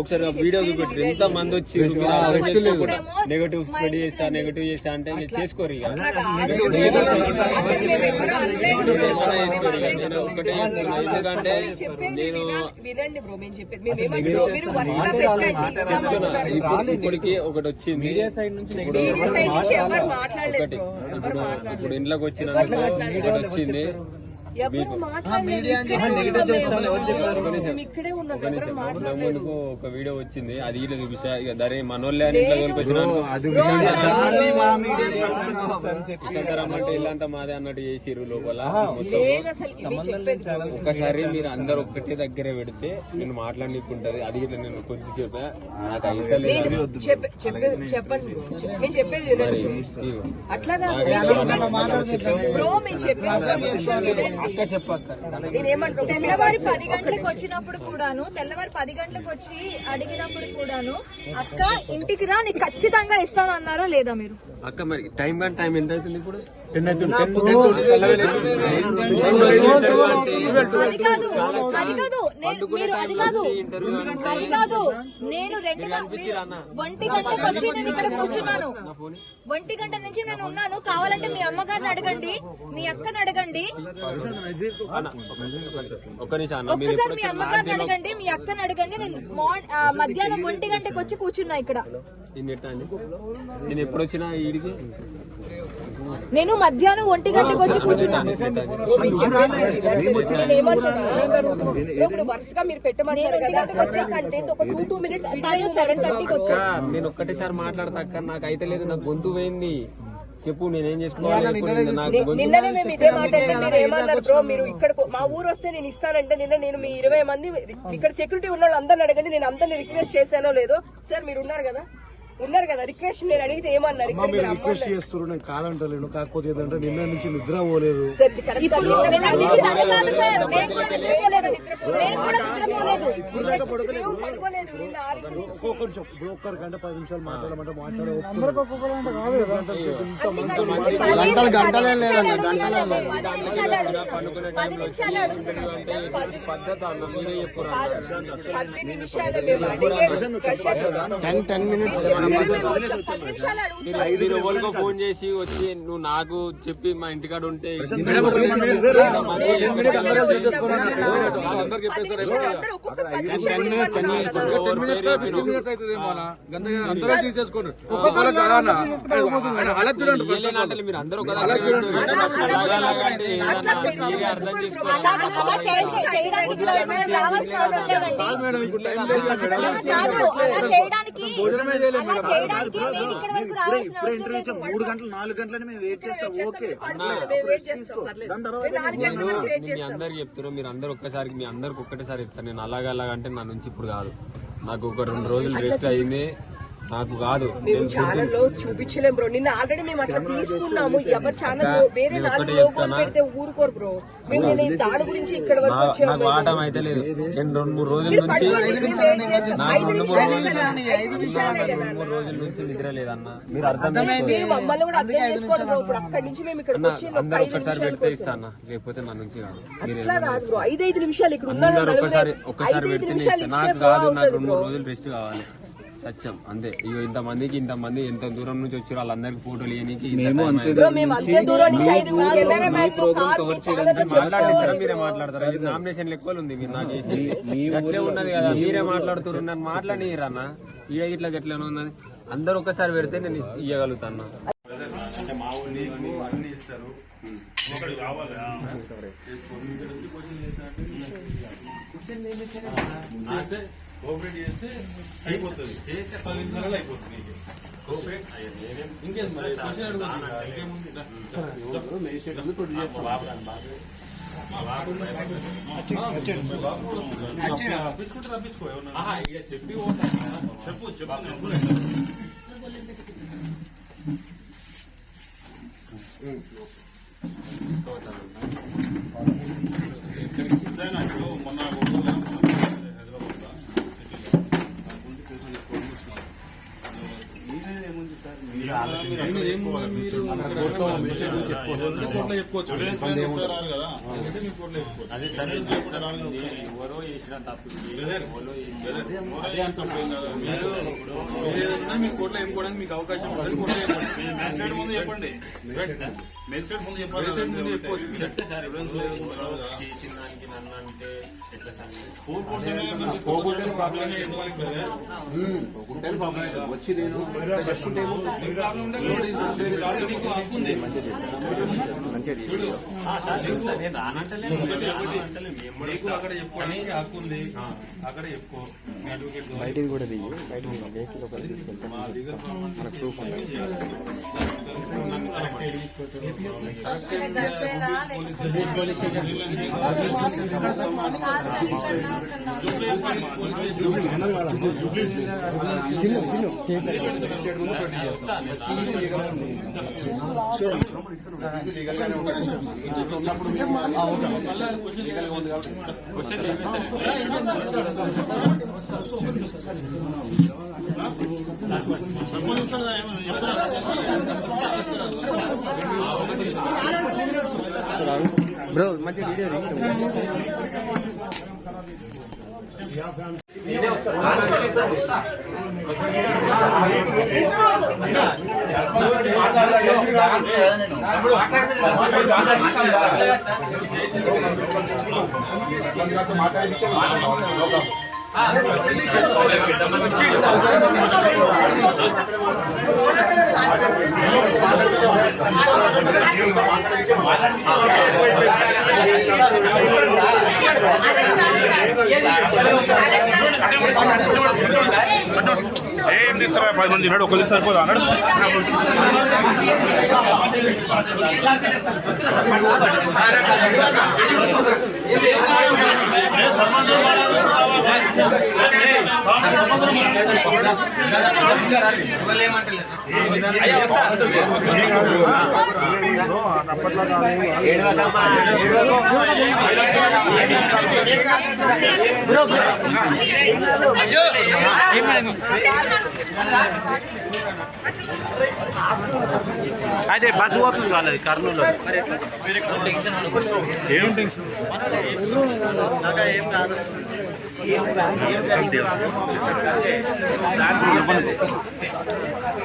ఒకసారి వీడియో చూపెట్టి. ఎంత మంది వచ్చి నెగటివ్ స్ప్రెడ్ చేస్తా నెగటివ్ చేస్తా అంటే మీరు చేసుకోరు ఒకటే. ఎందుకంటే నేను చెప్తున్నా ఇప్పటికి ఒకటి వచ్చింది. మీడియా సైడ్ నుంచి ఇప్పుడు మీడియా సైడ్ నుంచి ఎవరు మాట్లాడలేదు ఒకటి. ఇప్పుడు ఇంట్లోకి వచ్చిన ఒకటి వచ్చింది. మాట్లాడలేదు ఇక్కడే ఉన్నాం. ఎవరు చెప్పారు? ఒక మాట్లాడలేదు. వీడియో వచ్చింది అది ఇట్లా చూపిస్తా. ఇక దరే మనోళ్ళే అని ఇట్లా ఇల్లంతా మాదే అన్నట్టు చేసిర్రు లోపల. ఒక్కసారి మీరు అందరు ఒక్కటే దగ్గర పెడితే నేను మాట్లాడనీకుంటది. అది ఇట్లా నేను కొద్దిసేపు నాకు అయితే నేను చెప్పే- చెప్పేది చెప్పండి. bro. మేము చెప్పేది వినండి. bro. అట్లా కాదు బ్రో మేము చెప్పేది ఒక్క నిమిషం వినండి. అక్క తెల్లవారి పది గంటలకు వచ్చినప్పుడు కూడాను తెల్లవారి పది గంటలకు వచ్చి అడిగినప్పుడు కూడాను అక్క ఇంటికి రా నీకు ఖచ్చితంగా ఇస్తాను అన్నారా లేదా మీరు? అక్క మరి టైం కానీ టైం ఎంత అవుతుంది ఇప్పుడు? అది కాదు అది కాదు మీరు అది కాదు. అది కాదు. నేను రెండు? ఒంటి గంటకు వచ్చి నేను ఇక్కడ కూర్చున్నాను. ఒంటి గంట నుంచి నేను ఉన్నాను. కావాలంటే మీ అమ్మగారిని అడగండి. మీ అక్కని అడగండి. ఒక్కసారి మీ? అమ్మగారిని అడగండి. మీ అక్కని అడగండి. నేను మధ్యాహ్నం ఒంటి గంటకు వచ్చి కూర్చున్నా ఇక్కడ? నేను ఎప్పుడు వచ్చినా ఈడికి? నేను మధ్యాహ్నం ఒంటి గంటకు వచ్చి కూర్చున్నా. నేను ఇప్పుడు వరుసగా మీరు పెట్టమంటారు కదా. వచ్చే కంటెంట్ ఒక టూ టూ మినిట్స్ సెవెన్ థర్టీకి అక్క నేను ఒక్కటేసారి మాట్లాడతా అక్క. నాకు అయితే లేదు నాకు గొంతు పోయింది. చెప్పు నేనేం చేసుకోవాలి? నిన్ననే మేము ఇదే మాట అంటే మీరు ఏమన్నారు బ్రో మీరు ఇక్కడ మా ఊరు వస్తే నేను ఇస్తానంటే నిన్న నేను మీ ఇరవై మంది ఇక్కడ సెక్యూరిటీ ఉన్న వాళ్ళు అందరిని అడగండి నేను అందరిని రిక్వెస్ట్ చేశానో లేదో. సార్ మీరు ఉన్నారు కదా? ఉన్నారు కదా రిక్వెస్ట్ నేను అడిగితే ఏమన్నారు? ఇక్కడ మీరు రిక్వెస్ట్. చేస్తున్నారు నేను కాదంటలేను. కాకపోతే ఏంటంటే నిన్న నుంచి నిద్ర పోలేదు. ఇప్పుడు ఒక్కరి గంట పది నిమిషాలు మాట్లాడమంటే మాట్లాడే గంటల గంటలు లేదండి గంటలే పద్ధతి అన్న మీరే టెన్ టెన్ మినిట్స్ మీరు ఎవరికో ఫోన్ చేసి వచ్చి నువ్వు నాకు చెప్పి మా ఇంటికాడ ఉంటే అందరూ అలా చూడండి. మీరు అందరూ ఒక దగ్గర పెట్టుకోరు. అలాగంటే ఏదన్నా మీరే అర్థం చేసుకోవాలి అలా అలా చేసి చేయడానికి కూడా ఏమైనా రావాల్సిన అవసరం లేదండి మేడం గంటలు నాలుగు గంటలని మేము వెయిట్ చేస్తాం ఓకే మేము వెయిట్ చేస్తాం పర్లేదు. మేము నాలుగు గంటల నేను వరకు వెయిట్ మీ అందరికి చెప్తున్నా మీరు అందరు ఒక్కసారి మీ అందరికి ఒక్కటేసారి చెప్తాను నేను అలాగ అలాగ అంటే నా నుంచి ఇప్పుడు కాదు. నాకు ఒక రెండు రోజులు రెస్ట్ అయింది. నాకు కాదు. మేము ఛానల్లో చూపించలేం బ్రో నిన్న ఆల్రెడీ మేము అట్లా తీసుకున్నాము. ఎవరి ఛానల్లో వేరే నాలుగు లోగోలు పెడితే ఊరుకోరు బ్రో మేము నేను ఈ దాని గురించి ఇక్కడ వరకు నా- వచ్చాము నాకు వాటం అయితే లేదు. నేను రెండు మూడు రోజుల నుంచి. నాకు ఐదు రెండు మూడు నిమిషాలే రోజుల కదా, నుంచి ఐదు నిమిషాలే కదా. రెండు మూడు రోజుల నుంచి నిద్ర లేదన్న మీరు అర్థం చేసుకోండి. మీరు మమ్మల్ని కూడా అర్థం చేసుకోండి బ్రో ఇప్పుడు అక్కడి నుంచి మేము ఇక్కడికి అన్న వచ్చి అందరు ఒక్కసారి పెడితే ఇస్తా అన్న లేకపోతే నా నుంచి కాదు. అట్లా బ్రో నిమిషాలు ఇక్కడ ఒక్కసారి పెడితే నాకు కాదు నాకు రెండు మూడు రోజులు రెస్ట్ కావాలి. సత్యం అంతే. ఇగో ఇంతమందికి ఇంతమంది ఎంత దూరం నుంచి వచ్చారో వాళ్ళందరికి ఫోటోలు ఇవ్వడానికి మీరే మాట్లాడతారా? నామినేషన్ ఎక్కువ ఉంది మీరు నాకు చేసి. అట్లే ఉన్నది కదా? మీరే మాట్లాడుతున్నారు. నన్ను మాట్లాడిరన్న ఈడ ఇట్లా గట్లే ఉన్నది? అందరు ఒక్కసారి పెడితే నేను అన్ని ఇస్తారు. ఒకటి కావాలి. అంటే కోఆపరేట్ చేస్తే అయిపోతుంది. చేసే పది నిమిషాలలో అయిపోతుంది కోఆపరేట్ ఇంకేం మరి? క్వశ్చన్ అడుగుతుంది కదా, ఇంకేముంది? అదే సరే ఎవరో చేసిన తప్పు బ్రదర్, బ్రదర్, అదే అంటాం కదా. మీరు మీరు ఏదైనా మీ కోర్టులో చెప్పుకోవడానికి మీకు అవకాశం ఉంటుంది చెప్పండి. మేజిస్ట్రేట్ ముందు చెప్పాలి. చెప్తే సార్ చేసిన దానికి నన్ను అంటే ఎట్లా సార్ పోగొట్టే ప్రాబ్లం ప్రాబ్లం. వచ్చి నేను చెప్పుకుంటే సార్, నేను అక్కడ అక్కడ చెప్పుకో బయటికి కూడా దిగి బయటికి వెహికల్ ఒకటి తీసుకెళ్తాం మా లీగల్ మనకు ప్రూఫ్ ఉంది చిన్న ఉన్నప్పుడు లీగల్గా ఉంది కాబట్టి బ్రో మంచి వీడియో మాట్లాడే విషయం ఏం తీస్తారా పది మంది ఉన్నాడు ఒకళ్ళు సరిపోదా అన్నాడు. అదే బస్సు పోతుంది కాలేదు కర్నూలు ఏం టెన్షన్? ఏం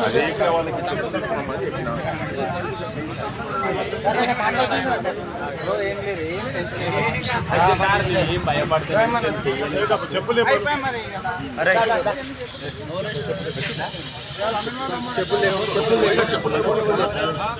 అదే ఇక్కడ వాళ్ళకి చెప్పుకుంటున్నామని చెప్పినా చెప్పులేము చెప్పులేము చెప్పులేము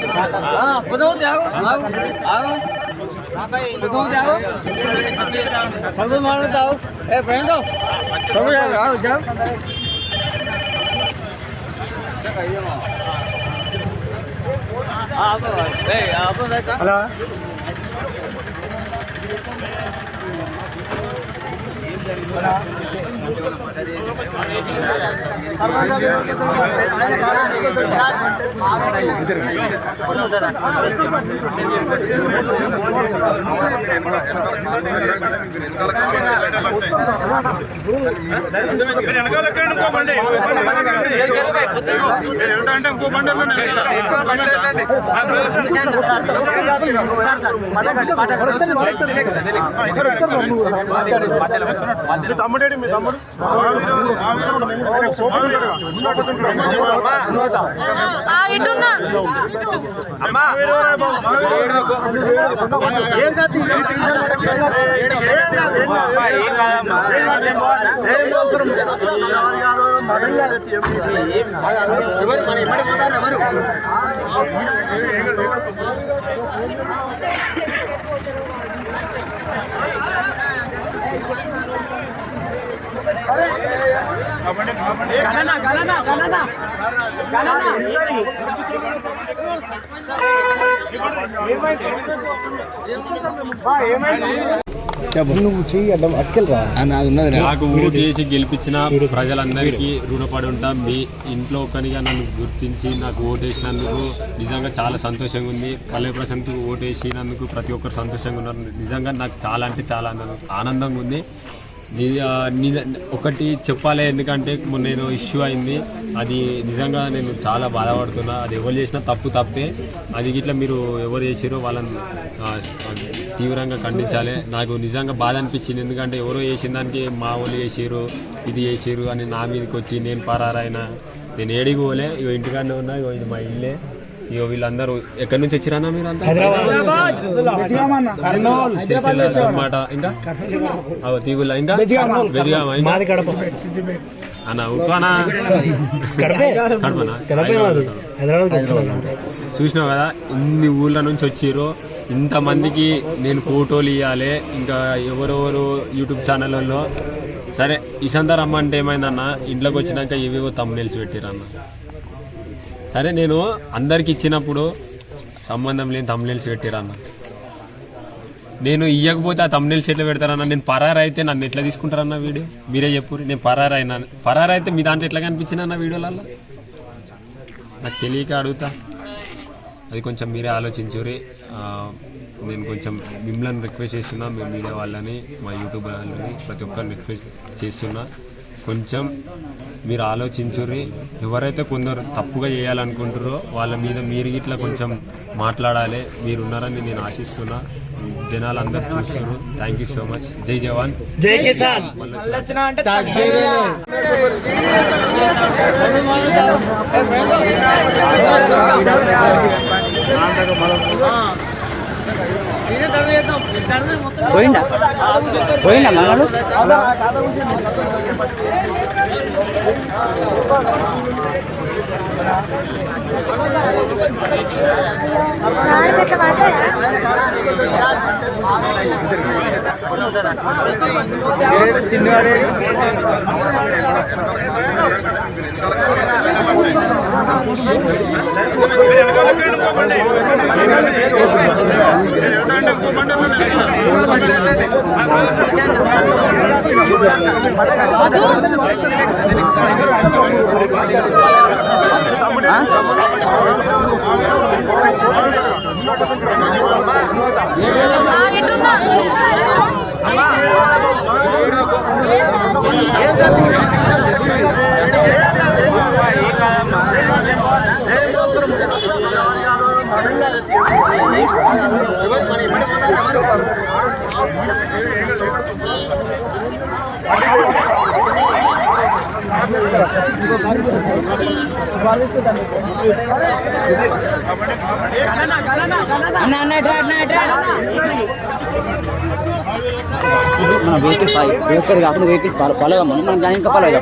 వస్తే నాకు ఒక రెండు అయితే సార్ నేను ఏం భయపడుతున్నాను చెప్పులే హలో మీరు వెనకాల ఎక్కండి, ఇంకో బండి, ఇంకో బండి వెనకాల ఎక్కండి. మీరు వెళ్తా అంటే ఇంకో బండి వెళ్ళండి, వెనకాల. మీ తమ్ముడేడి మీ తమ్ముడు? ఇటున్నా నువ్వు చెయ్యి అడ్డం అట్టుకెళ్ళరా నాకు ఓటు చేసి గెలిపించిన ప్రజలందరికీ రుణపడి ఉంటాం. మీ ఇంట్లో ఒకరిగా నన్ను గుర్తించి నాకు ఓటు వేసినందుకు నిజంగా చాలా సంతోషంగా ఉంది. పల్లె ప్రశాంత్ ఓటు వేసినందుకు ప్రతి ఒక్కరు సంతోషంగా ఉన్నారు. నిజంగా నాకు చాలా అంటే చాలా ఆనందం ఆనందంగా ఉంది. ఒకటి చెప్పాలి ఎందుకంటే మొన్న నేను ఇష్యూ అయింది. అది నిజంగా నేను చాలా బాధపడుతున్నా. అది ఎవరు చేసినా తప్పు తప్పే. అది ఇట్లా మీరు ఎవరు చేసిరో వాళ్ళని తీవ్రంగా ఖండించాలి. నాకు నిజంగా బాధ అనిపించింది. ఎందుకంటే ఎవరో చేసిన దానికి మా వాళ్ళు చేసిరు ఇది చేసిరు అని నా మీదకి వచ్చి నేను పరారైనా. నేను ఏడికి పోలే. ఇగో ఇంటికాడనే ఉన్నా ఇగో ఇది మా ఇల్లే. ఇగో వీళ్ళందరూ ఎక్కడి నుంచి వచ్చిరన్నా మీరు అంతా అనమాట ఇంకా? అవ తీగుల ఇంకా అన్న ఉప్పానా కడపనా? చూసినావు కదా ఇన్ని ఊళ్ళ నుంచి వచ్చిర్రు. ఇంతమందికి నేను ఫోటోలు ఇవ్వాలి ఇంకా ఎవరెవరు యూట్యూబ్ ఛానళ్ళల్లో సరే ఇసంతా రమ్మంటే ఏమైందన్న? ఇంట్లోకి వచ్చినాక ఇవేవో తమ్మునేల్సి పెట్టిరన్న. సరే నేను అందరికి ఇచ్చినప్పుడు సంబంధం లేని తమ్మునేల్సి పెట్టిరన్న నేను ఇవ్వకపోతే ఆ తమ్మునేల్స్ ఎట్లా పెడతారన్న నేను పరారు అయితే నన్ను ఎట్లా తీసుకుంటారన్న వీడియో మీరే చెప్పు నేను పరారు అయినా పరారు అయితే మీ దాంట్లో ఎట్లా కనిపించిన అన్న వీడియోలలో నాకు తెలియక అడుగుతా. అది కొంచెం మీరే ఆలోచించురి నేను కొంచెం మిమ్మల్ని రిక్వెస్ట్ చేస్తున్నా. మీ మీడియా వాళ్ళని మా యూట్యూబ్ వాళ్ళని ప్రతి ఒక్కరిని రిక్వెస్ట్ చేస్తున్నా. కొంచెం మీరు ఆలోచించుర్రి. ఎవరైతే కొందరు తప్పుగా చేయాలనుకుంటారో వాళ్ళ మీద మీరు ఇట్లా కొంచెం మాట్లాడాలి. మీరు ఉన్నారని నేను ఆశిస్తున్నా. జనాలు అందరు చూస్తున్నారు. థ్యాంక్ యూ సో మచ్ జై జవాన్. జై కిసాన్. పోయిందా పోయిందా మనడు మీరు చిన్నవాడే. వెనకాల ఎక్కండి. మీరు వెళ్తా అంటే ఇంకో బండి వెళ్ళండి, వెనకాల. ఇటున్నా అన్న అన్న ఇట్రా అన్న కాకుండా వెయిట్ పలగా మనం దాని ఇంకా పలగా